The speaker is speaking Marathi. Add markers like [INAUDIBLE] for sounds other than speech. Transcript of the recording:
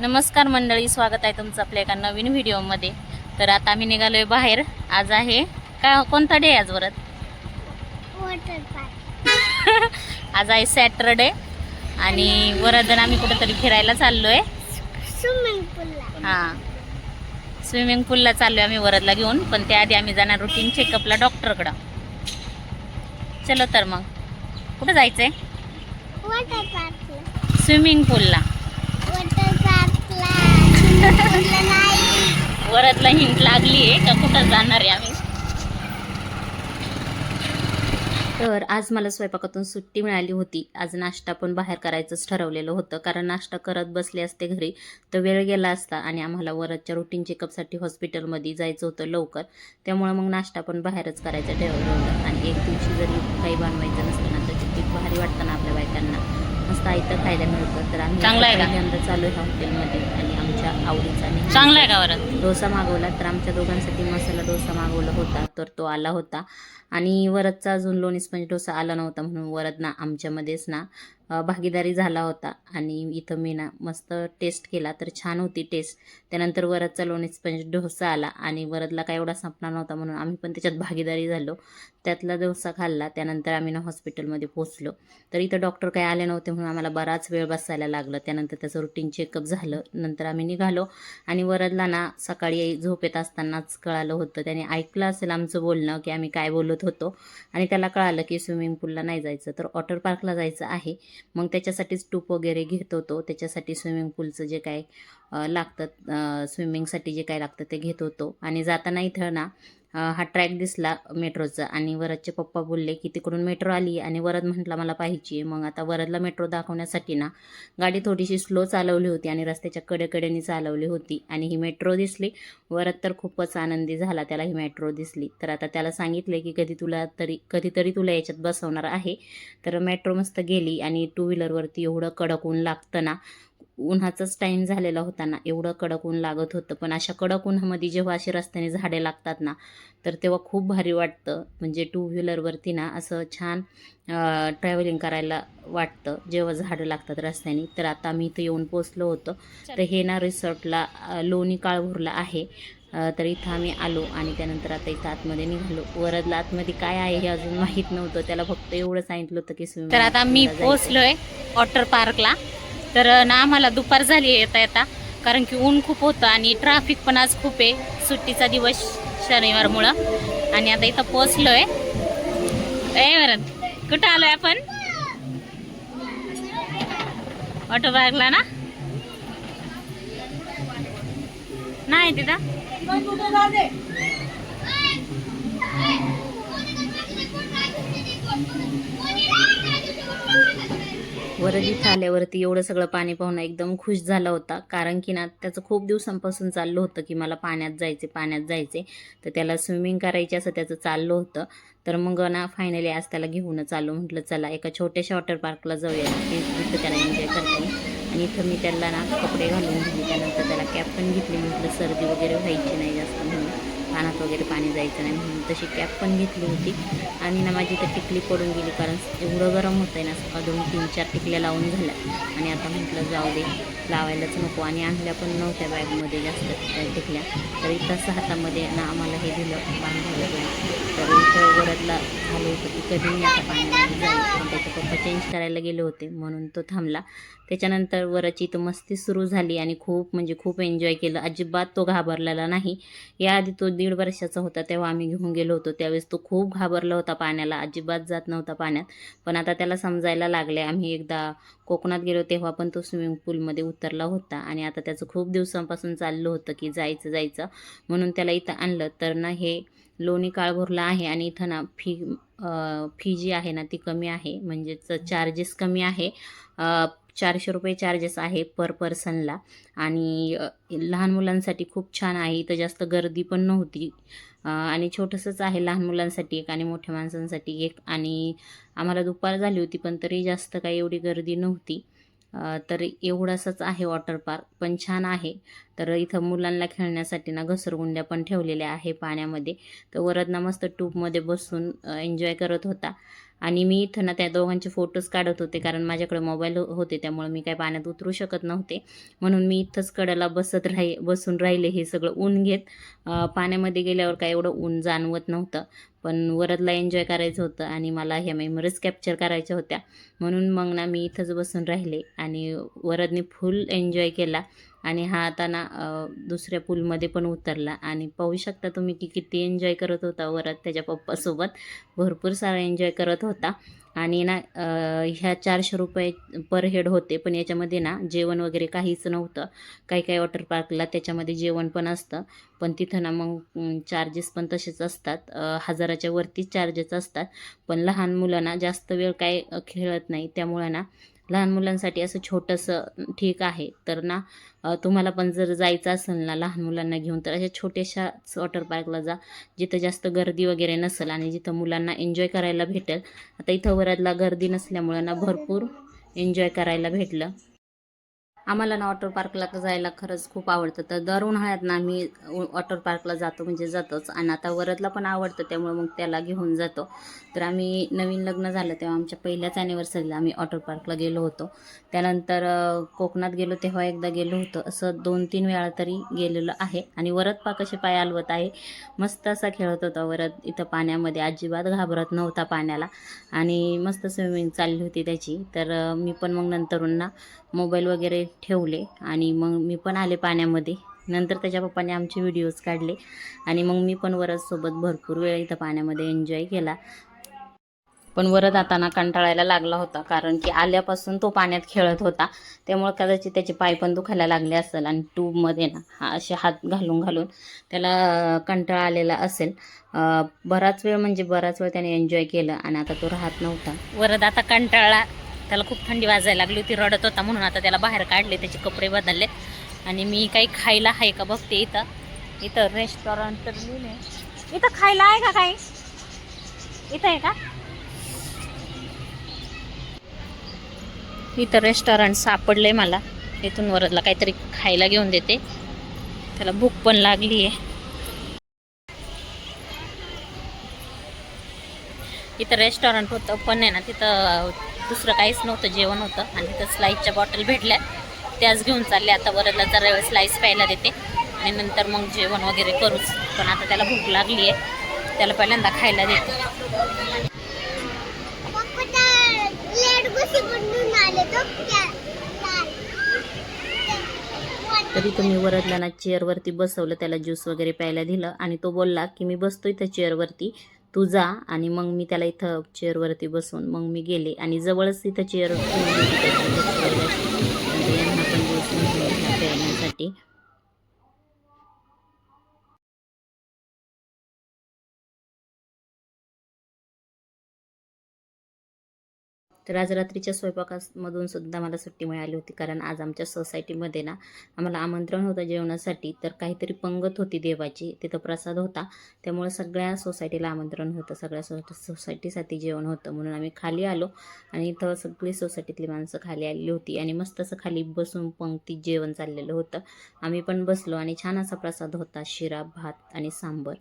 नमस्कार मंडळी स्वागत आहे तुमचं आपल्या एका नवीन व्हिडिओमध्ये. तर आता आम्ही निघालोय बाहेर. आज आहे का कोणता डे आज वरत? वॉटर पार्क [LAUGHS] आज आहे सॅटरडे आणि वरदन आम्ही कुठेतरी फिरायला चाललोय. स्विमिंग पूलला हां. स्विमिंग पूलला चाललोय आम्ही वरदला घेऊन पण त्याआधी आम्ही जाणार रुटीन चेकअपला डॉक्टरकडं चलो तर मग. कुठं जायचंय? वॉटर पार्कला स्विमिंग पूलला वरदला हिंट लागली आहे का कुठं जाणार आहे आम्ही? तर आज मला स्वयंपाकातून सुट्टी मिळाली होती. आज नाश्ता पण बाहेर करायचंच ठरवलेलं होतं. कारण नाश्ता करत बसले असते घरी तर वेळ गेला असता आणि आम्हाला वरदच्या रुटीन चेकअपसाठी हॉस्पिटलमध्ये जायचं होतं लवकर. त्यामुळे मग नाश्ता पण बाहेरच करायचं ठरवलं आणि एक दिवशी जरी काही बनवायचं नसलं ना तर किती भारी वाटतं ना आपल्या बायकांना. मस्त आयतं खायला मिळतं. तर आम्ही चांगलं आहे चालू आहे हॉटेलमध्ये. आणि आमच्या आवडीचा आणि चांगलं आहे का डोसा मागवला तर आमच्या दोघांसाठी मसाला डोसा मागवला होता तर तो आला होता. आणि वरदचा अजून लोणी स्पंज डोसा आला नव्हता म्हणून वरद ना आमच्यामध्येच ना भागीदारी झाला होता. आणि इथं मी ना मस्त टेस्ट केला तर छान होती टेस्ट त्यानंतर वरदचा लोणी स्पंज डोसा आला. आणि वरदला काय एवढा संपणार नव्हता म्हणून आम्ही पण त्याच्यात भागीदारी झालो. त्यातला डोसा खाल्ला. त्यानंतर आम्ही ना हॉस्पिटलमध्ये पोचलो तर इथं डॉक्टर काही आले नव्हते म्हणून आम्हाला बराच वेळ बसायला लागलं. त्यानंतर त्याचं रुटीन चेकअप झालं. नंतर आम्ही निघालो. आणि वरदला ना सकाळी झोपेत असतानाच कळालं होतं. त्याने ऐकलं असेल आमचं बोलणं की आम्ही काय बोलत होतो. आणि त्याला कळालं की स्विमिंग पूलला नाही जायचं. तर वॉटर पार्कला जायचं आहे. मग त्याच्यासाठीच टूप वगैरे घेत होतो. त्याच्यासाठी स्विमिंग पूलचं जे काय लागतं स्विमिंगसाठी जे काय लागतं ते घेत होतो. आणि जाताना इथं ना हा ट्रॅक दिसला मेट्रोचा आणि वरदचे पप्पा बोलले की तिकडून मेट्रो आली आणि वरद म्हटला मला पाहिजे मग आता वरदला मेट्रो दाखवण्यासाठी ना गाडी थोडीशी स्लो चालवली होती आणि रस्त्याच्या कडेकडेने चालवली होती आणि ही मेट्रो दिसली. वरद तर खूपच आनंदी झाला त्याला ही मेट्रो दिसली. तर आता त्याला सांगितले की कधी तुला तरी कधीतरी तुला याच्यात बसवणार आहे. तर मेट्रो मस्त गेली आणि टू व्हीलरवरती एवढं कडक ऊन लागतं ना उन्हाचाच टाईम झालेला होता ना एवढं कडक ऊन लागत होतं. पण अशा कडक उन्हामध्ये जेव्हा अशी रस्त्याने झाडे लागतात ना तर तेव्हा खूप भारी वाटतं. म्हणजे टू व्हीलरवरती ना असं छान ट्रॅव्हलिंग करायला वाटतं. जेव्हा झाडं लागतात रस्त्याने तर आता आम्ही इथं येऊन पोचलो होतो. तर हे ना रिसॉर्टला लोणी काळभोरला आहे. तर इथं आम्ही आलो आणि त्यानंतर आता इथं आतमध्ये निघालो. वरदला आतमध्ये काय आहे हे अजून माहीत नव्हतं. त्याला फक्त एवढं सांगितलं होतं की तर आता मी पोचलोय वॉटर पार्कला तर ना आम्हाला दुपार झाली येता येता कारण की ऊन खूप होतं आणि ट्रॅफिक पण आज खूप आहे सुट्टीचा दिवस शनिवारमुळं आणि आता इथं पोचलो ए वरद कुठं आलो आहे आपण ऑटो पार्कला ना नाही तिथं वरद वरदी आल्यावरती एवढं सगळं पाणी पाहून एकदम खुश झाला होता. कारण की ना त्याचं खूप दिवसांपासून चाललं होतं की मला पाण्यात जायचे पाण्यात जायचे. तर त्याला स्विमिंग करायची असं त्याचं चाललं होतं. तर मग ना फायनली आज त्याला घेऊनच आलो. म्हटलं चला एका छोट्याशा वॉटर पार्कला जाऊया. ते तिथं त्याला एन्जॉय करता येईल. आणि इथं मी त्याला ना कपडे घालून दिले. त्यानंतर त्याला कॅप पण घेतली. म्हटलं सर्दी वगैरे व्हायची नाही जास्त म्हणून. कानात वगैरे पाणी जायचं नाही म्हणून तशी कॅप पण घेतली होती. आणि ना माझी तर टिकली पडून गेली कारण एवढं गरम होतं आहे ना सकाळ दोन तीन चार टिकल्या लावून झाल्या. आणि आता म्हटलं जाऊ दे लावायलाच नको. आणि आणल्या पण नव्हत्या बॅगमध्ये जास्त टिकल्या. तर इथं हातामध्ये ना आम्हाला हे दिलं बांधायला तर इथं वरदला झालं होतं की कधी मी आता पाण्यामध्ये जाईल. पण त्याचे पप्पा चेंज करायला गेले होते म्हणून तो थांबला. त्याच्यानंतर वराची इथं मस्ती सुरू झाली आणि खूप म्हणजे खूप एन्जॉय केलं. अजिबात तो घाबरलेला नाही. याआधी तो दीड वर्षाचा होता तेव्हा आम्ही घेऊन गेलो होतो. त्यावेळेस तो खूप घाबरला होता पाण्याला. अजिबात जात नव्हता पाण्यात. पण आता त्याला समजायला लागले आम्ही एकदा कोकणात गेलो तेव्हा पण तो स्विमिंग पूलमध्ये उतरला होता. आणि आता त्याचं खूप दिवसांपासून चाललं होतं की जायचं जायचं. म्हणून त्याला इथं आणलं. तर ना हे लोणी काळभोरला आहे आणि इथं ना फी फी जी आहे ना ती कमी आहे. म्हणजेच चार्जेस कमी आहे. चारशे रुपये चार्जेस आहे पर पर्सनला आणि लहान मुलांसाठी खूप छान आहे. इथं जास्त गर्दी पण नव्हती. आणि छोटंसंच आहे लहान मुलांसाठी एक आणि मोठ्या माणसांसाठी एक. आणि आम्हाला दुपार झाली होती पण तरी जास्त काही एवढी गर्दी नव्हती. तर एवढासाच आहे वॉटर पार्क पण छान आहे. तर इथं मुलांना खेळण्यासाठी ना घसरगुंड्या पण ठेवलेल्या आहे पाण्यामध्ये. तर वरदना मस्त ट्यूबमध्ये बसून एन्जॉय करत होता. आणि मी इथं ना त्या दोघांचे फोटोज काढत होते कारण माझ्याकडे मोबाईल हो-, होते त्यामुळे मी काय पाण्यात उतरू शकत नव्हते. म्हणून मी इथंच कडेला बसत राही बसून राहिले हे सगळं ऊन घेत. पाण्यामध्ये गेल्यावर काय एवढं ऊन जाणवत नव्हतं. पण वरदला एन्जॉय करायचं होतं आणि मला ह्या मेमरीज कॅप्चर करायच्या होत्या. म्हणून मग ना मी इथंच बसून राहिले आणि वरदने फुल एन्जॉय केला. आणि हा आता ना दुसऱ्या पूलमध्ये पण उतरला आणि पाहू शकता तुम्ही की किती एन्जॉय करत होता वरात त्याच्या पप्पासोबत. भरपूर सारा एन्जॉय करत होता. आणि ना ह्या चारशे रुपये पर हेड होते पण याच्यामध्ये ना जेवण वगैरे काहीच नव्हतं. काही काही वॉटर पार्कला त्याच्यामध्ये जेवण पण असतं. पण तिथं ना मग चार्जेस पण तसेच असतात. हजाराच्या वरतीच चार्जेस असतात. पण लहान मुलांना जास्त वेळ काय खेळत नाही. त्यामुळं ना लहान मुलांसाठी असं छोटंसं ठीक आहे. तर ना तुम्हाला पण जर जायचं असेल ना लहान मुलांना घेऊन तर अशा छोट्याशाच वॉटर पार्कला जा जिथं जास्त गर्दी वगैरे नसेल आणि जिथं मुलांना एन्जॉय करायला भेटेल. आता इथं वरातला गर्दी नसल्यामुळं ना भरपूर एन्जॉय करायला भेटलं. आम्हाला ना वॉटर पार्कला जायला खरंच खूप आवडतं. तर दर उन्हाळ्यात ना आम्ही वॉटर पार्कला जातो म्हणजे जातोच. आणि आता वरदला पण आवडतं त्यामुळे मग त्याला घेऊन जातो. तर आम्ही नवीन लग्न झालं तेव्हा आमच्या पहिल्याच ॲनिव्हर्सरीला आम्ही वॉटर पार्कला गेलो होतो. त्यानंतर कोकणात गेलो तेव्हा एकदा गेलो होतो. असं दोन तीन वेळा तरी गेलेलं आहे. आणि वरद पा कसे पाय हलवत आहे मस्त असा खेळत होता वरद इथं पाण्यामध्ये. अजिबात घाबरत नव्हता पाण्याला. आणि मस्त स्विमिंग चालली होती त्याची. तर मी पण मग नंतरून ना मोबाईल वगैरे ठेवले आणि मग मी पण आले पाण्यामध्ये. नंतर त्याच्या पप्पाने आमचे व्हिडिओज काढले आणि मग मी पण वरदसोबत भरपूर वेळ इथं पाण्यामध्ये एन्जॉय केला. पण वरद आताना कंटाळायला लागला होता कारण की आल्यापासून तो पाण्यात खेळत होता. त्यामुळे कदाचित त्याचे पाय पण दुखायला लागले असेल आणि ट्यूबमध्ये ना हा असे हात घालून घालून त्याला कंटाळा आलेला असेल. बराच वेळ म्हणजे बराच वेळ त्याने एन्जॉय केलं आणि आता तो राहत नव्हता. वरद आता कंटाळा त्याला खूप थंडी वाजायला लागली होती रडत होता म्हणून आता त्याला बाहेर काढले त्याचे कपडे बदलले. आणि मी काही खायला आहे का बघते इथं. इथं रेस्टॉरंट तर लिहिले इथं खायला आहे का काही? इथं आहे का? इथं रेस्टॉरंट सापडले मला. इथून वरदला काहीतरी खायला घेऊन देते. त्याला भूक पण लागली आहे. इथं रेस्टॉरंट होतं पण आहे ना तिथं दुसरं काहीच नव्हतं जेवण होतं. आणि तिथं स्लाईसच्या बॉटल भेटल्या. त्याच घेऊन चालले. आता वरदला जरा वेळ स्लाईस प्यायला देते. आणि नंतर मग जेवण वगैरे करूच. पण आता त्याला भूक लागली आहे त्याला पहिल्यांदा खायला देते. तरी तुम्ही वरदला चेअरवरती बसवलं त्याला ज्यूस वगैरे प्यायला दिलं. आणि तो बोलला की मी बसतो इथं चेअरवरती तू जा आणि मग मी त्याला इथं चेअरवरती बसून मग मी गेले आणि जवळच तिथं चेअर यांना पण ज्यूस प्यायण्यासाठी तर आज रात्रीच्या स्वयंपाकामधून सुद्धा मला सुट्टी मिळाली होती कारण आज आमच्या सोसायटीमध्ये ना आम्हाला आमंत्रण होतं जेवणासाठी तर काहीतरी पंगत होती देवाची तिथं प्रसाद होता. त्यामुळे सगळ्या सोसायटीला आमंत्रण होतं सगळ्या सो सोसायटीसाठी जेवण होतं. म्हणून आम्ही खाली आलो आणि इथं सगळी सोसायटीतली माणसं खाली आलेली होती आणि मस्त असं खाली बसून पंक्तीत जेवण चाललेलं होतं. आम्ही पण बसलो आणि छान असा प्रसाद होता शिरा भात आणि सांबर.